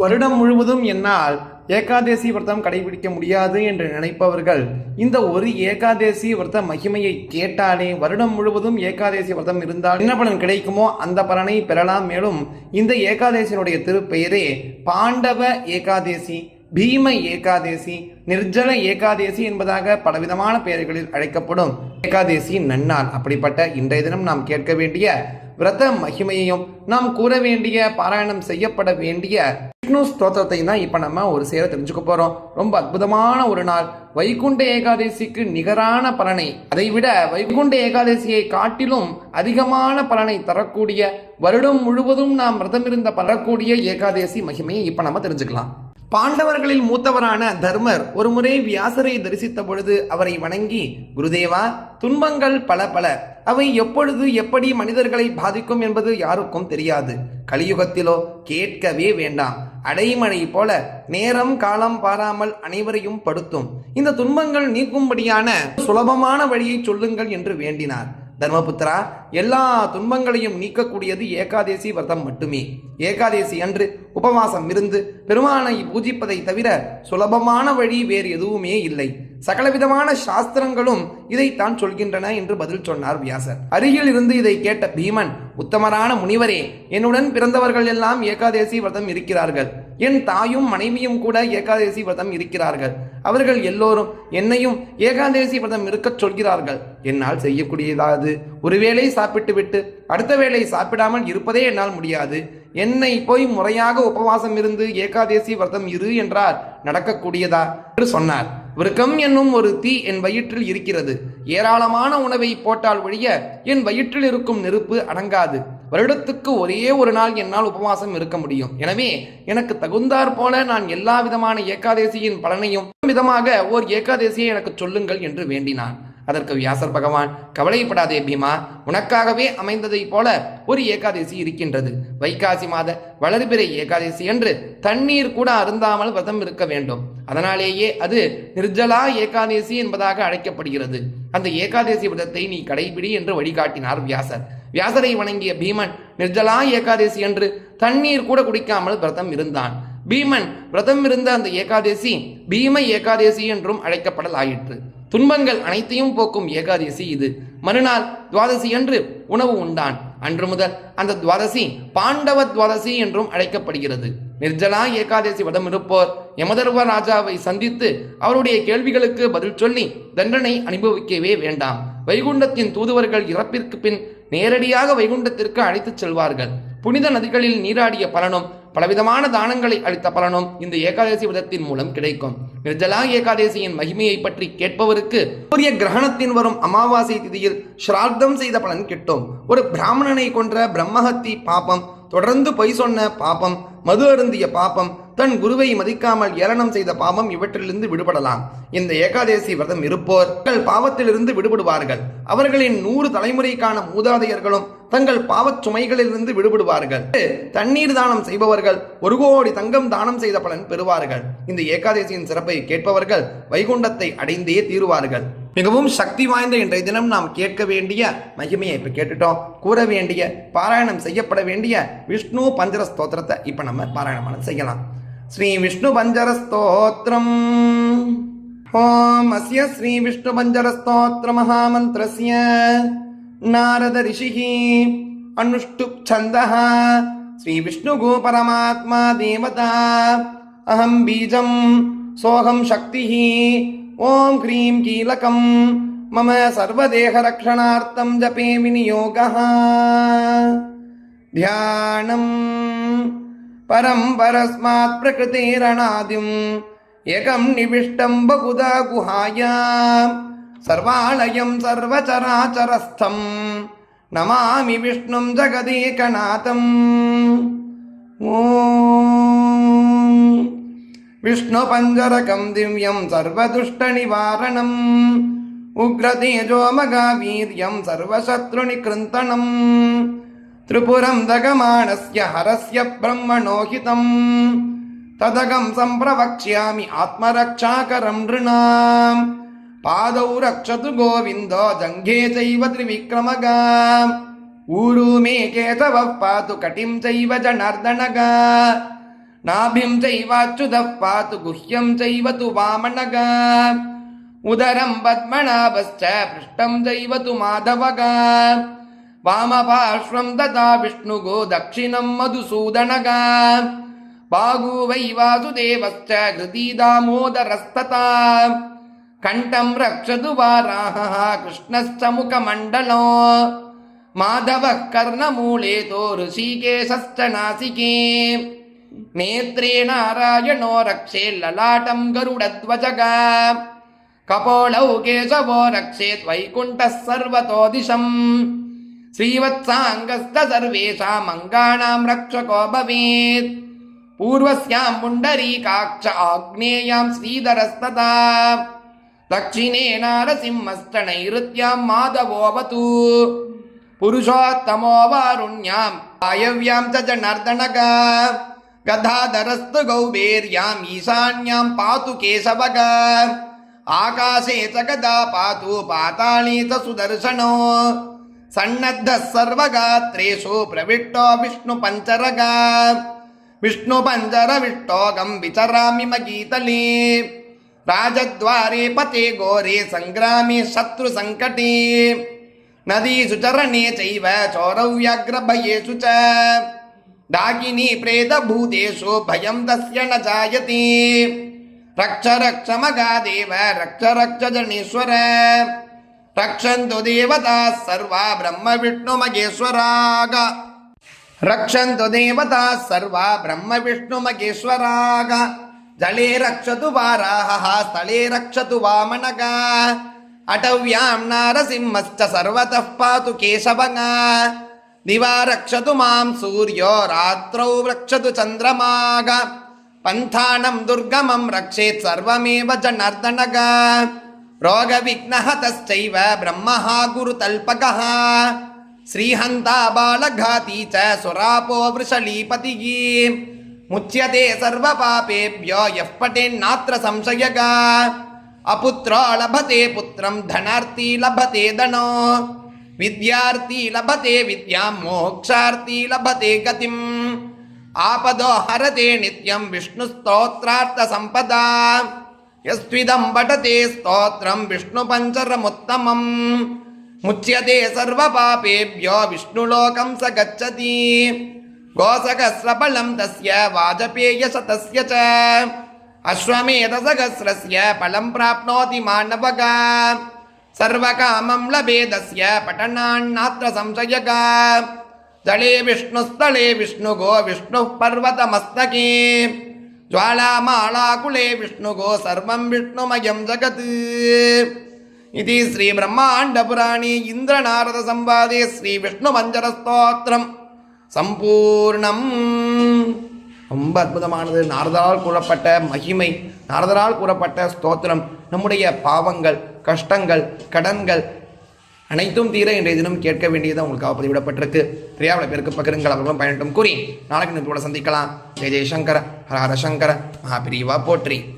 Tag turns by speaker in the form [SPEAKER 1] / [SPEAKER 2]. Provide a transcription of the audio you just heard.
[SPEAKER 1] வருடம் முழுவதும் என்னால் ஏகாதேசி விரதம் கடைபிடிக்க முடியாது என்று நினைப்பவர்கள் இந்த ஒரு ஏகாதேசி விரத மகிமையை கேட்டாலே வருடம் முழுவதும் ஏகாதேசி விரதம் இருந்தால் என்ன பலன் கிடைக்குமோ அந்த பலனை பெறலாம். மேலும் இந்த ஏகாதேசியினுடைய திருப்பெயரே பாண்டவ ஏகாதேசி பீம ஏகாதேசி நிர்ஜல ஏகாதேசி என்பதாக பலவிதமான பெயர்களில் அழைக்கப்படும் ஏகாதேசி நன்னாள். அப்படிப்பட்ட இன்றைய தினம் நாம் கேட்க வேண்டிய விரத மகிமையையும் நாம் கூற வேண்டிய பாராயணம் செய்யப்பட வேண்டிய விஷ்ணு ஸ்தோத்திரத்தை தான் இப்போ நம்ம ஒரு சேர தெரிஞ்சுக்க போகிறோம் ரொம்ப அற்புதமான ஒரு நாள். வைகுண்ட ஏகாதசிக்கு நிகரான பலனை. அதைவிட வைகுண்ட ஏகாதசியை காட்டிலும் அதிகமான பலனை தரக்கூடிய வருடம் முழுவதும் நாம் விரதம் இருந்த பரக்கூடிய ஏகாதசி மகிமையை இப்போ நம்ம தெரிஞ்சுக்கலாம். பாண்டவர்களில் மூத்தவரான தர்மர் ஒருமுறை வியாசரை தரிசித்த பொழுது அவரை வணங்கி குருதேவா துன்பங்கள் பல பல. அவை எப்பொழுது எப்படி மனிதர்களை பாதிக்கும் என்பது யாருக்கும் தெரியாது. கலியுகத்திலோ கேட்கவே வேண்டாம். அடைமழை போல நேரம் காலம் பாராமல் அனைவரையும் படுத்தும். இந்த துன்பங்கள் நீக்கும்படியான சுலபமான வழியை சொல்லுங்கள் என்று வேண்டினார். தர்மபுத்திரா எல்லா துன்பங்களையும் நீக்கக்கூடியது ஏகாதேசி விரதம் மட்டுமே. ஏகாதேசி அன்று உபவாசம் இருந்து பெருமானை பூஜிப்பதை தவிர சுலபமான வழி வேறு எதுவுமே இல்லை. சகலவிதமான சாஸ்திரங்களும் இதைத்தான் சொல்கின்றன என்று பதில் சொன்னார் வியாசர். அருகில் இருந்து இதை கேட்ட பீமன் உத்தமரான முனிவரே என்னுடன் பிறந்தவர்கள் எல்லாம் ஏகாதேசி விரதம் இருக்கிறார்கள். என் தாயும் மனைவியும் கூட ஏகாதேசி விரதம் இருக்கிறார்கள். அவர்கள் எல்லோரும் என்னையும் ஏகாதேசி விரதம் இருக்கச் சொல்கிறார்கள். என்னால் செய்யக்கூடியதாது ஒருவேளை சாப்பிட்டு விட்டு அடுத்த வேளை சாப்பிடாமல் இருப்பதே என்னால் முடியாது. என்னை போய் முறையாக உபவாசம் இருந்து ஏகாதேசி விரதம் இரு என்றார். நடக்கக்கூடியதா? என்று சொன்னார். விருக்கம் என்னும் ஒரு தீ என் வயிற்றில் இருக்கிறது. ஏராளமான உணவை போட்டால் ஒழிய என் வயிற்றில் இருக்கும் நெருப்பு அடங்காது. வருடத்துக்கு ஒரே ஒரு நாள் என்னால் உபவாசம் இருக்க முடியும். எனவே எனக்கு தகுந்தாற் போல நான் எல்லா விதமான ஏகாதேசியின் பலனையும் விதமாக ஓர் ஏகாதேசியை எனக்கு சொல்லுங்கள் என்று வேண்டினான். அதற்கு வியாசர் பகவான் கவலைப்படாதே பீமா உனக்காகவே அமைந்ததைப் போல ஒரு ஏகாதசி இருக்கின்றது. வைகாசி மாத வளர்பிறை ஏகாதசி என்று தண்ணீர் கூட அருந்தாமல் விரதம் இருக்க வேண்டும். அதனாலேயே அது நிர்ஜலா ஏகாதசி என்பதாக அழைக்கப்படுகிறது. அந்த ஏகாதசி விரதத்தை நீ கடைபிடி என்று வழிகாட்டினார் வியாசர். வியாசரை வணங்கிய பீமன் நிர்ஜலா ஏகாதசி என்று தண்ணீர் கூட குடிக்காமல் விரதம் இருந்தான். பீமன் விரதம் இருந்த அந்த ஏகாதசி பீம ஏகாதசி என்றும் அழைக்கப்படலாயிற்று. துன்பங்கள் அனைத்தையும் போக்கும் ஏகாதசி இது. மறுநாள் துவாதசி என்று உணவு உண்டான். அன்று முதல் அந்த துவாதசி பாண்டவ துவாதசி என்றும் அழைக்கப்படுகிறது. நிர்ஜலா ஏகாதசி வதம் இருப்போர். யமதர்வ ராஜாவை சந்தித்து அவருடைய கேள்விகளுக்கு பதில் சொல்லி தண்டனை அனுபவிக்கவே வேண்டாம். வைகுண்டத்தின் தூதுவர்கள் இறப்பிற்கு பின் நேரடியாக வைகுண்டத்திற்கு அழைத்துச் செல்வார்கள். புனித நதிகளில் நீராடிய பலனும் பலவிதமான தானங்களை அளித்த பலனும் இந்த ஏகாதசி விதத்தின் மூலம் கிடைக்கும். நிர்ஜலா ஏகாதசியின் மகிமையை பற்றி கேட்பவருக்கு சூரிய கிரகணத்தின் வரும் அமாவாசை திதியில் ஸ்ரார்த்தம் செய்த பலன் கிட்டும். ஒரு பிராமணனை கொன்ற பிரம்மஹத்தி பாபம் தொடர்ந்து பொய் சொன்ன பாபம் மது அருந்திய பாபம் தன் குருவை மதிக்காமல் ஏளனம் செய்த பாவம் இவற்றிலிருந்து விடுபடலாம். இந்த ஏகாதேசி விரதம் இருப்போர் தங்கள் பாவத்திலிருந்து விடுபடுவார்கள். அவர்களின் நூறு தலைமுறைக்கான மூதாதையர்களும் தங்கள் பாவச் சுமைகளிலிருந்து விடுபடுவார்கள். தண்ணீர் தானம் செய்பவர்கள் ஒரு கோடி தங்கம் தானம் செய்த பலன் பெறுவார்கள். இந்த ஏகாதசியின் சிறப்பை கேட்பவர்கள் வைகுண்டத்தை அடைந்தே தீருவார்கள். மிகவும் சக்தி வாய்ந்த இன்றைய தினம் நாம் கேட்க வேண்டிய மகிமையை இப்ப கேட்டுட்டோம். கூற வேண்டிய பாராயணம் செய்யப்பட வேண்டிய விஷ்ணு பஞ்சர ஸ்தோத்திரத்தை இப்ப நம்ம பாராயணமான செய்யலாம். ஸ்ரீ விஷ்ணு பஞ்சர ஸ்தோத்திரம். ஓம் அஸ்ய ஸ்ரீ விஷ்ணு பஞ்சர ஸ்தோத்திர மகாமந்திரஸ்ய. నారద రిషి అనుష్ఠు ఛంద శ్రీవిష్ణుగో పరమాత్మా దేవత అహం బీజం సోహం శక్తి ఓం హ్రీం కీలకం మమ సర్వదేహరక్షణార్థం జపే వినియోగ ధ్యానం పరం పరస్మాత్ ప్రకృతేరణాదిం ఏకం నివిష్టం బహుదా గుహాయా बहुधा गुहायां सर्वालयं सर्वचराचरस्थं नमामि विष्णुं जगदेकनाथम् ॐ विष्णुपञ्जरकं दिव्यं सर्वदुष्टनिवारणम् उग्रतेजोमगावीर्यं सर्वशत्रुनिकृन्तनम् त्रिपुरं दगमाणस्य हरस्य ब्रह्मणो हितम् तदगं सम्प्रवक्ष्यामि आत्मरक्षाकरं नृणाम् பாதௌ ரக்ஷது கோவிந்தோ ஜங்கே செய்வ திரிவிக்ரமகாம். ஊரு மே கேசவ பாத்து கட்டிம் செய்வ ஜனர்தனகா. நாபிம் செய்வாச்சுத பாத்து குஹ்யம் செய்வ து வாமனகா உதரம் பத்மநாபஸ்ச பிருஷ்டம் செய்வ து மாதவகா வாமபார்ஸ்வம் ததா விஷ்ணுகோ தட்சிணம் மதுசூதனகா. பாகு வை வாசுதேவஸ்ச கிருதி தாமோதரஸ்ததா कण्ठं रक्षतु वाराहः कृष्णश्च मुखमण्डलो माधवः कर्णमूले तो ऋषिकेशश्च नासिके नेत्रे नारायणो रक्षे ललाटं गरुडध्वजग कपोलौ केशवो रक्षेत् वैकुण्ठः सर्वतो दिशम् श्रीवत्साङ्गस्त सर्वेषामङ्गानां रक्षको भवेत् पूर्वस्यां पुण्डरीकाक्ष आग्नेयां श्रीधरस्तथा தட்சிணே நாரசிம்மஸ்தனை இருத்தியாம் மாதவோவது புருஷோத்தமோவாருண்யாம் வாயவ்யாம் ச ஜனர்தனக கதாதரஸ்து கௌபேர்யாம் ஈசான்யாம் பாத்து கேசவக. ஆகாசே ச கதா பாத்து பாத்தாளி ச சுதர்சனோ சன்னத்தः सर्वगात्रेषु प्रविष्टो विष्णुपञ्चरगा विष्णुपञ्चरविष्टोऽगं विचरामि मगीतले राजद्वारे पते घोरे सङ्ग्रामे शत्रुसङ्कटे नदीषु चरणे चैव चौरव्याघ्रभयेषु च डाकिनी प्रेतभूतेषु भयं तस्य न जायते रक्ष रक्ष मगादेव रक्ष रक्ष जनेश्वर रक्षन्तु देवताः सर्वा ब्रह्म विष्णुमगेश्वराग रक्षन्तु देवताः सर्वा ஜலே ரக்ஷது வாராஹா ஸ்தலே ரக்ஷது வாமனகா. அடவ்யாம் நாரசிம்மஸ்ட சர்வத பாது கேசவகா திவா ரக்ஷது மாம் சூரியோ ராத்திரௌ ரக்ஷது சந்திரமாக. பந்தானம் துர்கமம் ரக்ஷேத் சர்வமேவ ஜனர்தனக. ரோக விக்னஹ தஸ்சைவ பிரம்மஹா குரு தல்பகஹ ஸ்ரீஹந்தா பாலகாதி ச சுராபோ விருஷலீபதிகி ముచ్యతే సర్వపాపేభ్యో యః పటేన్నాత్ర సంశయగా. అపుత్రో లభతే పుత్రం ధనార్థీ లభతే ధనో. విద్యార్థి లభతే విద్యా మోక్షార్థి లభతే గతిం. ఆపదో హరతే నిత్యం విష్ణు స్తోత్రార్థ సంపద. యస్విదం పఠతే స్తోత్రం విష్ణు పంచరముత్తమం. ముచ్యతే సర్వపాపేభ్యో విష్ణులోకం స గచ్చతి. கோசகசிரபலம் தஸ்ய வாஜபேயச தஸ்ய ச அஸ்வமேதசகசிரஸ்ய பலம் பிராப்னோதி மாணவக சர்வகாமம் லபேதஸ்ய பட்டணான்னாத்திர சம்சயக ஜலே விஷ்ணுஸ்தலே விஷ்ணுகோ விஷ்ணு பர்வதமஸ்தகே ஜுவாலாமாலாகுலே விஷ்ணுகோ சர்வம் விஷ்ணுமயம் ஜகத் இது ஸ்ரீ பிரம்மாண்ட புராணே இந்திரநாரத சம்பாதே ஸ்ரீ விஷ்ணு மஞ்சர ஸ்தோத்திரம் சம்பூர்ணம். ரொம்ப அற்புதமானது. நாரதரால் கூறப்பட்ட மகிமை நாரதரால் கூறப்பட்ட ஸ்தோத்திரம். நம்முடைய பாவங்கள் கஷ்டங்கள் கடன்கள் அனைத்தும் தீர இன்றைய தினம் கேட்க வேண்டியது உங்களுக்காக பதிவிடப்பட்டிருக்கு. தெரியாத பேருக்கு பகிருங்கள் அவர்களும் பயனட்டும். கூறி நாளைக்கு நினைப்போட சந்திக்கலாம். ஜெய ஜெயசங்கர ஹரஹர சங்கர மகாபிரிவா போற்றி.